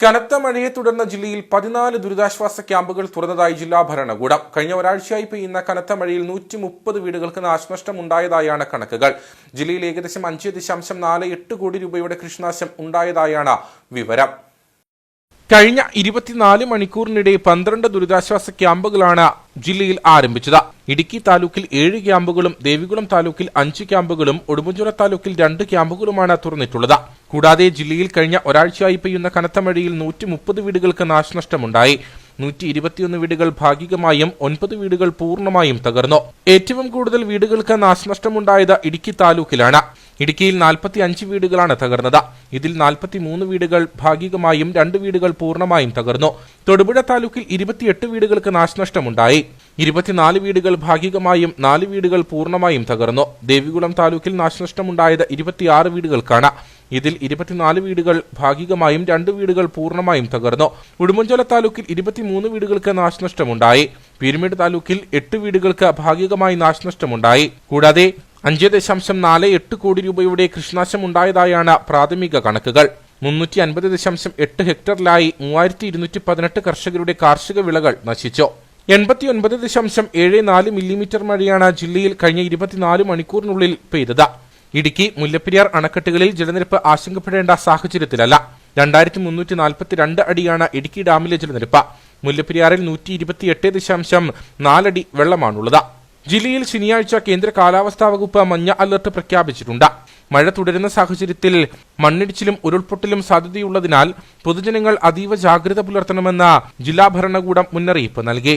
കനത്ത മഴയെ തുടർന്ന് ജില്ലയിൽ പതിനാല് ദുരിതാശ്വാസ ക്യാമ്പുകൾ തുറന്നതായി ജില്ലാ ഭരണകൂടം. കഴിഞ്ഞ ഒരാഴ്ചയായി പെയ്യുന്ന കനത്ത മഴയിൽ നൂറ്റി മുപ്പത് വീടുകൾക്ക് നാശനഷ്ടം ഉണ്ടായതായാണ് കണക്കുകൾ. ജില്ലയിൽ ഏകദേശം അഞ്ച് ദശാംശം നാല് എട്ട് കോടി രൂപയുടെ കൃഷിനാശം ഉണ്ടായതായാണ് വിവരം. കഴിഞ്ഞ ഇരുപത്തിനാല് മണിക്കൂറിനിടെ പന്ത്രണ്ട് ദുരിതാശ്വാസ ക്യാമ്പുകളാണ് ജില്ലയിൽ ആരംഭിച്ചത്. ഇടുക്കി താലൂക്കിൽ ഏഴ് ക്യാമ്പുകളും ദേവികുളം താലൂക്കിൽ അഞ്ച് ക്യാമ്പുകളും ഉടുമ്പൻചോല താലൂക്കിൽ രണ്ട് ക്യാമ്പുകളുമാണ് തുറന്നിട്ടുള്ളത്. കൂടാതെ ജില്ലയിൽ കഴിഞ്ഞ ഒരാഴ്ചയായി പെയ്യുന്ന കനത്ത മഴയിൽ നൂറ്റി മുപ്പത് വീടുകൾക്ക് നാശനഷ്ടമുണ്ടായി. നൂറ്റി ഇരുപത്തിയൊന്ന് വീടുകൾ ഭാഗികമായും ഒൻപത് വീടുകൾ പൂർണമായും തകർന്നു. ഏറ്റവും കൂടുതൽ വീടുകൾക്ക് നാശനഷ്ടമുണ്ടായത് ഇടുക്കി താലൂക്കിലാണ്. ഇടുക്കിയിൽ നാൽപ്പത്തി അഞ്ച് വീടുകളാണ് തകർന്നത്. ഇതിൽ നാൽപ്പത്തി മൂന്ന് വീടുകൾ ഭാഗികമായും രണ്ട് വീടുകൾ പൂർണമായും തകർന്നു. തൊടുപുഴ താലൂക്കിൽ ഇരുപത്തിയെട്ട് വീടുകൾക്ക് നാശനഷ്ടമുണ്ടായി. ഇരുപത്തിനാല് വീടുകൾ ഭാഗികമായും നാല് വീടുകൾ പൂർണമായും തകർന്നു. ദേവികുളം താലൂക്കിൽ നാശനഷ്ടമുണ്ടായത് ഇരുപത്തിയാറ് വീടുകൾക്കാണ്. ഇതിൽ ഇരുപത്തിനാല് വീടുകൾ ഭാഗികമായും രണ്ട് വീടുകൾ പൂർണമായും തകർന്നു. ഉടുമ്പൻചോല താലൂക്കിൽ ഇരുപത്തിമൂന്ന് വീടുകൾക്ക് നാശനഷ്ടമുണ്ടായി. പീരുമേട് താലൂക്കിൽ എട്ട് വീടുകൾക്ക് ഭാഗികമായി നാശനഷ്ടമുണ്ടായി. കൂടാതെ അഞ്ച് ദശാംശം നാല് എട്ട് കോടി രൂപയുടെ കൃഷിനാശം ഉണ്ടായതായാണ് പ്രാഥമിക കണക്കുകൾ. മുന്നൂറ്റി അൻപത് ദശാംശം എട്ട് ഹെക്ടറിലായി മൂവായിരത്തി ഇരുന്നൂറ്റി പതിനെട്ട് കർഷകരുടെ കാർഷിക വിളകൾ നശിച്ചു. എൺപത്തിയൊൻപത് ദശാംശം ഏഴ് നാല് മില്ലിമീറ്റർ മഴയാണ് ജില്ലയിൽ കഴിഞ്ഞ ഇരുപത്തിനാല് മണിക്കൂറിനുള്ളിൽ പെയ്തത്. ഇടുക്കി മുല്ലപ്പെരിയാർ അണക്കെട്ടുകളിൽ ജലനിരപ്പ് ആശങ്കപ്പെടേണ്ട സാഹചര്യത്തിലല്ല. രണ്ടായിരത്തി മുന്നൂറ്റി നാൽപ്പത്തിരണ്ട് അടിയാണ് ഇടുക്കി ഡാമിലെ ജലനിരപ്പ്. മുല്ലപ്പെരിയാറിൽ നൂറ്റി ഇരുപത്തിയെട്ട് ദശാംശം നാലടി വെള്ളമാണുള്ളത്. ജില്ലയിൽ ശനിയാഴ്ച കേന്ദ്ര കാലാവസ്ഥാ വകുപ്പ് മഞ്ഞ അലർട്ട് പ്രഖ്യാപിച്ചിട്ടുണ്ട്. മഴ തുടരുന്ന സാഹചര്യത്തിൽ മണ്ണിടിച്ചിലും ഉരുൾപൊട്ടലും സാധ്യതയുള്ളതിനാൽ പൊതുജനങ്ങൾ അതീവ ജാഗ്രത പുലർത്തണമെന്ന് ജില്ലാ ഭരണകൂടം മുന്നറിയിപ്പ് നൽകി.